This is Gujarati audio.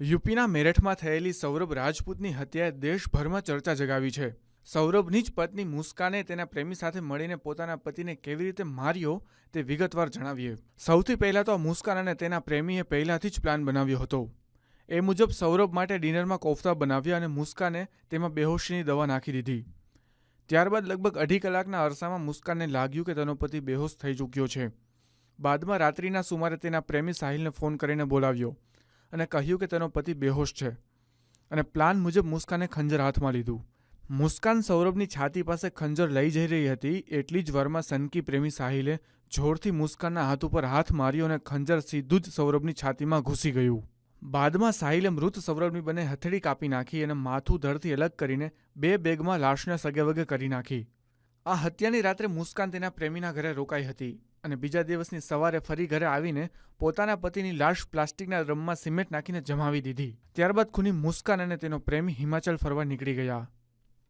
યુપીના મેરઠમાં થયેલી સૌરભ રાજપૂતની હત્યાએ દેશભરમાં ચર્ચા જગાવી છે. સૌરભની જ પત્ની મુસ્કાને તેના પ્રેમી સાથે મળીને પોતાના પતિને કેવી રીતે માર્યો તે વિગતવાર જણાવીએ. સૌથી પહેલાં તો મુસ્કાન અને તેના પ્રેમીએ પહેલાંથી જ પ્લાન બનાવ્યો હતો. એ મુજબ સૌરભ માટે ડિનરમાં કોફતા બનાવ્યા અને મુસ્કાને તેમાં બેહોશીની દવા નાખી દીધી. ત્યારબાદ લગભગ અઢી કલાકના અરસામાં મુસ્કાનને લાગ્યું કે તેનો પતિ બેહોશ થઈ ચૂક્યો છે. બાદમાં રાત્રિના સુમારે તેના પ્રેમી સાહિલને ફોન કરીને બોલાવ્યો. અને કહ્યું કે તેનો પતિ બેહોશ છે. અને પ્લાન મુજબ મુસ્કાને ખંજર હાથમાં લીધું. મુસ્કાન સૌરભની છાતી પાસે ખંજર લઈ જઈ રહી હતી, એટલી જ વારમાં સનકી પ્રેમી સાહિલે જોરથી મુસ્કાનના હાથ ઉપર હાથ માર્યો અને ખંજર સીધું જ સૌરભની છાતીમાં ઘૂસી ગયું. બાદમાં સાહિલે મૃત સૌરભની બંને હથેળી કાપી નાખી અને માથું ધડથી અલગ કરીને બે બેગમાં લાશને સગેવગે કરી નાખી. આ હત્યાની રાત્રે મુસ્કાન તેના પ્રેમીના ઘરે રોકાઈ હતી. અને બીજા દિવસની સવારે ફરી ઘરે આવીને પોતાના પતિની લાશ પ્લાસ્ટિકના ડ્રમમાં સિમેન્ટ નાખીને જમાવી દીધી. ત્યારબાદ ખૂની મુસ્કાન અને તેનો પ્રેમી હિમાચલ ફરવા નીકળી ગયા.